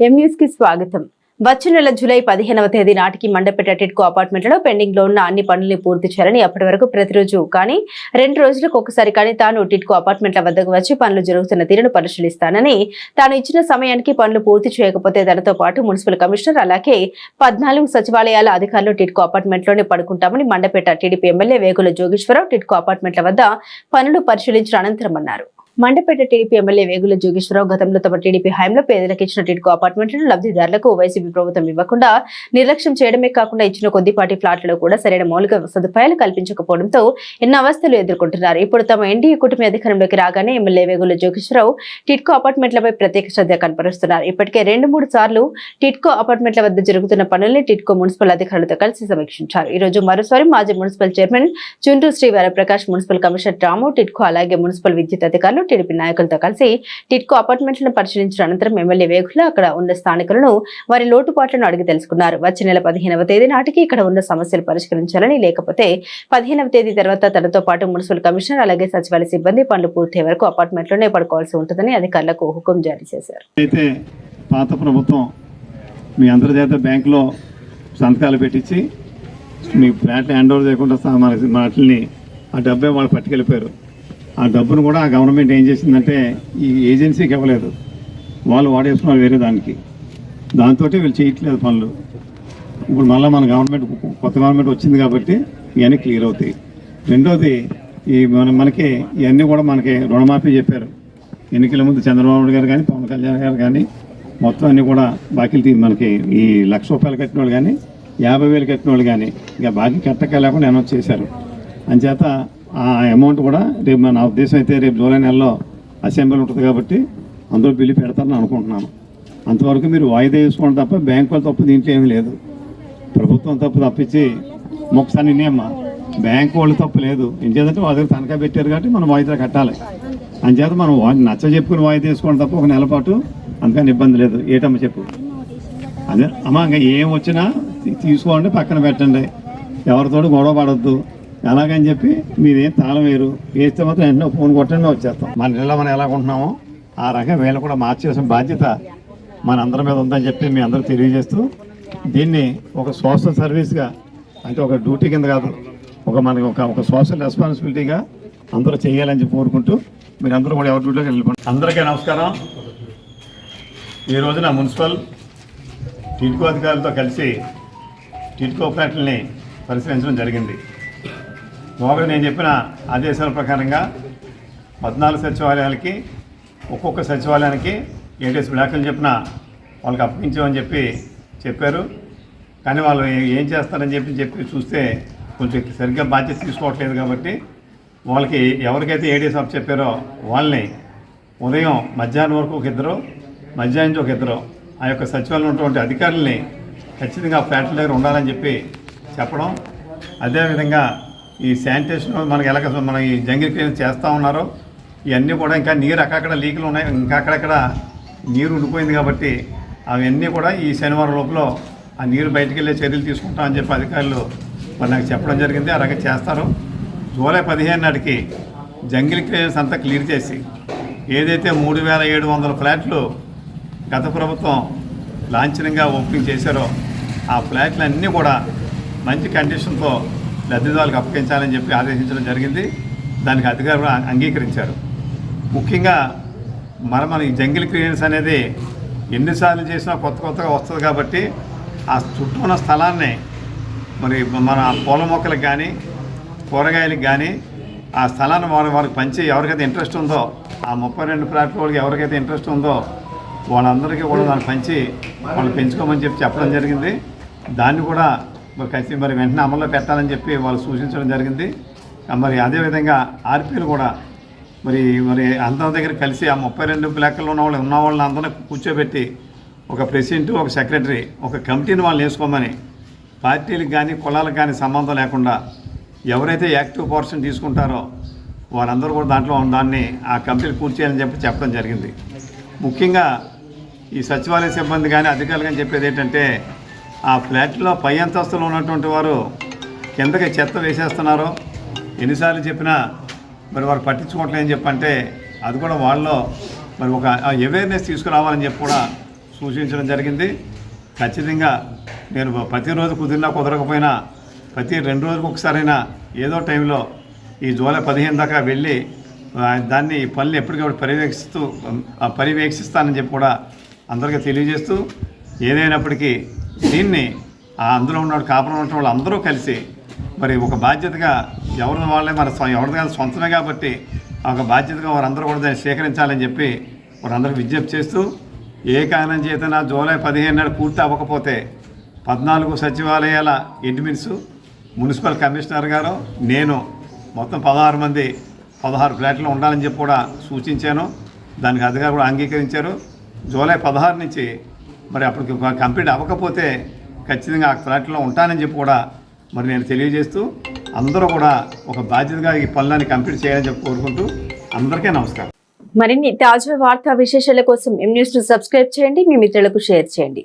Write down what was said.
ఎం కి స్వాగతం. వచ్చే నెల జూలై పదిహేనవ తేదీ నాటికి మండపేట టిట్కో అపార్ట్మెంట్లో పెండింగ్లో ఉన్న అన్ని పనుల్ని పూర్తి చేయాలని అప్పటి వరకు ప్రతిరోజు కానీ రెండు రోజులకు ఒకసారి కానీ తాను టిట్కో అపార్ట్మెంట్ల వద్దకు వచ్చి పనులు జరుగుతున్న తీరును పరిశీలిస్తానని తాను ఇచ్చిన సమయానికి పనులు పూర్తి చేయకపోతే తనతో పాటు మున్సిపల్ కమిషనర్ అలాగే పద్నాలుగు సచివాలయాల అధికారులు టిట్కో అపార్ట్మెంట్లోనే పడుకుంటామని మండపేట టీడీపీ ఎమ్మెల్యే వేగుల జోగేశ్వరరావు టిట్కో అపార్ట్మెంట్ల వద్ద పనులు పరిశీలించిన అనంతరం అన్నారు. మండపేట టీడీపీ ఎమ్మెల్యే వేగుల జోగేశ్వరరావు గతంలో తమ టీడీపీ హయాంలో పేదలకు ఇచ్చిన టిడ్కో అపార్ట్మెంట్లను లబ్ధిదారులకు వైసీపీ ప్రభుత్వం ఇవ్వకుండా నిర్లక్ష్యం చేయడమే కాకుండా ఇచ్చిన కొద్దిపాటి ఫ్లాట్లలో కూడా సరైన మౌలిక సదుపాయాలు కల్పించకపోవడంతో ఎన్నో అవస్థలు ఎదుర్కొంటున్నారు. ఇప్పుడు తమ ఎన్డీఏ కూటమి అధికారంలోకి రాగానే ఎమ్మెల్యే వేగుల జోగేశ్వరరావు టిట్కో అపార్ట్మెంట్లపై ప్రత్యేక శ్రద్ధ కనపరుస్తున్నారు. ఇప్పటికే రెండు మూడు సార్లు టిట్కో అపార్ట్మెంట్ల వద్ద జరుగుతున్న పనుల్ని టిట్కో మున్సిపల్ అధికారులతో కలిసి సమీక్షించారు. ఈ రోజు మరోసారి మాజీ మున్సిపల్ చైర్మన్ చుంటూ శ్రీ వరప్రకాష్ మున్సిపల్ కమిషనర్ రాము టిట్కో అలాగే మున్సిపల్ విద్యుత్ అధికారులు టీడీపీ నాయకులతో కలిసి టిట్కో అపార్ట్మెంట్లను పరిశీలించిన అనంతరం ఎమ్మెల్యే వేగుల అక్కడ ఉన్న స్థానికులను వారి లోటుపాట్లను అడిగి తెలుసుకున్నారు. వచ్చే నెల పదిహేనవ తేదీ నాటికి ఇక్కడ ఉన్న సమస్యలు పరిష్కరించాలని లేకపోతే పదిహేనవ తేదీ తర్వాత తనతో పాటు మున్సిపల్ కమిషనర్ అలాగే సచివాలయ సిబ్బంది పనులు పూర్తయ్యే వరకు అపార్ట్మెంట్లోనే పడుకోవాల్సి ఉంటుందని అధికారులకు హుకుం జారీ చేశారు. అయితే పాత ప్రభుత్వం మీ అంతర్జాతీయ బ్యాంకులో సంతకాలు పెట్టించి మీ ఫ్లాట్ హ్యాండ్ ఓవర్ చేయకుండా మన వాటిని ఆ డబ్బే వాళ్ళు పట్టుకెళ్ళిపోయారు. ఆ డబ్బును కూడా ఆ గవర్నమెంట్ ఏం చేసిందంటే ఈ ఏజెన్సీకి ఇవ్వలేదు. వాళ్ళు వాడేసుకున్నారు వేరే దానికి. దాంతో వీళ్ళు చేయట్లేదు పనులు. ఇప్పుడు మళ్ళీ మన గవర్నమెంట్ కొత్త గవర్నమెంట్ వచ్చింది కాబట్టి ఇవన్నీ క్లియర్ అవుతాయి. రెండోది ఈ మన మనకి ఇవన్నీ కూడా మనకి రుణమాఫీ చెప్పారు. ఎన్నికల ముందు చంద్రబాబు గారు కానీ పవన్ కళ్యాణ్ గారు కానీ మొత్తం అన్నీ కూడా బాకీలు తీ మనకి ఈ లక్ష రూపాయలు కట్టిన వాళ్ళు కానీ యాభై వేలు కట్టిన వాళ్ళు కానీ ఇక బాకీ కట్టక లేకుండా అనౌన్స్ చేశారు. అంచేత ఆ అమౌంట్ కూడా రేపు మన ఉద్దేశం అయితే రేపు జూలై నెలలో అసెంబ్లీ ఉంటుంది కాబట్టి అందరూ బిల్లు పెడతారని అనుకుంటున్నాను. అంతవరకు మీరు వాయిదా వేసుకోవడం తప్ప బ్యాంకు వాళ్ళు తప్పు దీంట్లో ఏమీ లేదు. ప్రభుత్వం తప్పు తప్పించి మొక్కసారి నిన్నేమ్మా బ్యాంకు వాళ్ళు తప్పు లేదు. ఏం చేద్దంటే వాళ్ళ దగ్గర తనఖా పెట్టారు కాబట్టి మనం వాయిదా కట్టాలి. అంచేత మనం వా- నచ్చ చెప్పుకుని వాయిదా వేసుకోవడం తప్ప ఒక నెల పాటు అందుకని ఇబ్బంది లేదు. ఏటమ్మ చెప్పు. అదే అమ్మ ఇంకా ఏం వచ్చినా తీసుకోండి పక్కన పెట్టండి. ఎవరితోటి గొడవ పడద్దు. ఎలాగని చెప్పి మీరేం తాళం వేరు వేస్తే మాత్రం ఎన్నో ఫోన్ కొట్టండి వచ్చేస్తాం. మన ఇళ్ళ మనం ఎలా ఉంటున్నామో ఆ రకంగా వీళ్ళు కూడా మార్చేసిన బాధ్యత మన అందరి మీద ఉందని చెప్పి మీ అందరూ తెలియజేస్తూ దీన్ని ఒక సోషల్ సర్వీస్గా అంటే ఒక డ్యూటీ కింద కాదు ఒక మనకి ఒక ఒక సోషల్ రెస్పాన్సిబిలిటీగా అందరూ చేయాలని చెప్పి కోరుకుంటూ మీరు అందరూ కూడా ఎవరి డ్యూటీలోకి వెళ్ళిపోండి. అందరికీ నమస్కారం. ఈ రోజున మున్సిపల్ టిడ్కో అధికారులతో కలిసి టిడ్కో ఫ్లాట్లని పరిశీలించడం జరిగింది. మామూలుగా నేను చెప్పిన ఆదేశాల ప్రకారంగా పద్నాలుగు సచివాలయాలకి ఒక్కొక్క సచివాలయానికి ఏటీఎస్ బ్లాకులు చెప్పిన వాళ్ళకి అప్పగించామని చెప్పి చెప్పారు. కానీ వాళ్ళు ఏం చేస్తారని చెప్పి చెప్పి చూస్తే కొంచెం సరిగ్గా బాధ్యత తీసుకోవట్లేదు కాబట్టి వాళ్ళకి ఎవరికైతే ఏడీఎస్ అప్ చెప్పారో వాళ్ళని ఉదయం మధ్యాహ్నం వరకు ఒక ఇద్దరు మధ్యాహ్నం ఒక ఇద్దరు ఆ యొక్క సచివాలయం ఉన్నటువంటి అధికారుల్ని ఖచ్చితంగా ఫ్లాట్ల దగ్గర ఉండాలని చెప్పి చెప్పడం. అదేవిధంగా ఈ శానిటేషన్ మనకి ఎలా మనం ఈ జంగిల్ క్లీన్ చేస్తూ ఉన్నారో ఇవన్నీ కూడా ఇంకా నీరు అక్కడక్కడ లీకులు ఉన్నాయి. ఇంకా అక్కడక్కడ నీరు ఉండిపోయింది కాబట్టి అవన్నీ కూడా ఈ శనివారం లోపల ఆ నీరు బయటికి వెళ్ళే చర్యలు తీసుకుంటామని చెప్పి అధికారులు మరి నాకు చెప్పడం జరిగింది. అలాగే చేస్తారు. జూలై పదిహేను నాటికి జంగిల్ క్లియరెన్స్ అంతా క్లియర్ చేసి ఏదైతే మూడు వేల ఏడు వందల ఫ్లాట్లు గత ప్రభుత్వం లాంఛనంగా ఓపెనింగ్ చేశారో ఆ ఫ్లాట్లు అన్నీ కూడా మంచి కండిషన్తో లబ్ధిదారులకు అప్పగించాలని చెప్పి ఆదేశించడం జరిగింది. దానికి అధికారులు అంగీకరించారు. ముఖ్యంగా మన మన ఈ జంగిల్ క్లియరెన్స్ అనేది ఎన్నిసార్లు చేసినా కొత్త కొత్తగా వస్తుంది కాబట్టి ఆ చుట్టూ ఉన్న స్థలాన్ని మరి మన పూల మొక్కలకు కానీ కూరగాయలకు కానీ ఆ స్థలాన్ని వారి వారికి పంచి ఎవరికైతే ఇంట్రెస్ట్ ఉందో ఆ ముప్పై రెండు ప్లాట్ఫామ్కి ఎవరికైతే ఇంట్రెస్ట్ ఉందో వాళ్ళందరికీ కూడా దాన్ని పంచి వాళ్ళు పెంచుకోమని చెప్పి చెప్పడం జరిగింది. దాన్ని కూడా మరి ఖచ్చితంగా మరి వెంటనే అమల్లో పెట్టాలని చెప్పి వాళ్ళు సూచించడం జరిగింది. మరి అదేవిధంగా ఆర్పీలు కూడా మరి మరి అందరి దగ్గర కలిసి ఆ ముప్పై రెండు బ్లాక్లో ఉన్న వాళ్ళు ఉన్న వాళ్ళని అందరినీ కూర్చోబెట్టి ఒక ప్రెసిడెంట్ ఒక సెక్రటరీ ఒక కమిటీని వాళ్ళు వేసుకోమని పార్టీలకు కానీ కులాలకు కానీ సంబంధం లేకుండా ఎవరైతే యాక్టివ్ పర్సన్ తీసుకుంటారో వారందరూ కూడా దాంట్లో ఉన్న దాన్ని ఆ కమిటీలు పూర్తి చేయాలని చెప్పి చెప్పడం జరిగింది. ముఖ్యంగా ఈ సచివాలయ సిబ్బంది కానీ అధికారులు కానీ చెప్పేది ఏంటంటే ఆ ఫ్లాట్లో పై అంతస్తులో ఉన్నటువంటి వారు కిందకి చెత్త వేసేస్తున్నారు. ఎన్నిసార్లు చెప్పినా మరి వారు పట్టించుకోవట్లేదని చెప్పంటే అది కూడా వాళ్ళలో మరి ఒక అవేర్నెస్ తీసుకురావాలని చెప్పి కూడా సూచించడం జరిగింది. ఖచ్చితంగా నేను ప్రతిరోజు కుదిరినా కుదరకపోయినా ప్రతి రెండు రోజులకు ఒకసారైనా ఏదో టైంలో ఈ జూలై పదిహేను దాకా వెళ్ళి దాన్ని ఈ పనులు ఎప్పటికప్పుడు పర్యవేక్షిస్తూ ఆ, పర్యవేక్షిస్తానని చెప్పి కూడా అందరికీ తెలియజేస్తూ ఏదైనప్పటికీ దీన్ని ఆ అందులో ఉన్న కాపురం ఉన్న వాళ్ళు అందరూ కలిసి మరి ఒక బాధ్యతగా ఎవరిది వాళ్ళే మన ఎవరిది కాదు సొంతమే కాబట్టి ఒక బాధ్యతగా వారందరూ కూడా దాన్ని స్వీకరించాలని చెప్పి వారందరూ విజ్ఞప్తి చేస్తూ ఏ కారణం చేతనా జూలై పదిహేను నాడు పూర్తి అవ్వకపోతే పద్నాలుగు సచివాలయాల అడ్మిన్స్ మున్సిపల్ కమిషనర్ గారు నేను మొత్తం పదహారు మంది పదహారు ఫ్లాట్లు ఉండాలని చెప్పి కూడా సూచించాను. దానికి అధికారులు కూడా అంగీకరించారు. జూలై పదహారు నుంచి మరి అప్పటికి కంప్లీట్ అవ్వకపోతే ఖచ్చితంగా ఆ ఫ్లాట్లో ఉంటానని చెప్పి కూడా మరి నేను తెలియజేస్తూ అందరూ కూడా ఒక బాధ్యతగా ఈ పనులని కంప్లీట్ చేయాలని చెప్పి కోరుకుంటూ అందరికీ నమస్కారం. మరిన్ని తాజా వార్తా విశేషాల కోసం ఎం న్యూస్ను సబ్స్క్రైబ్ చేయండి మీ మిత్రులకు షేర్ చేయండి.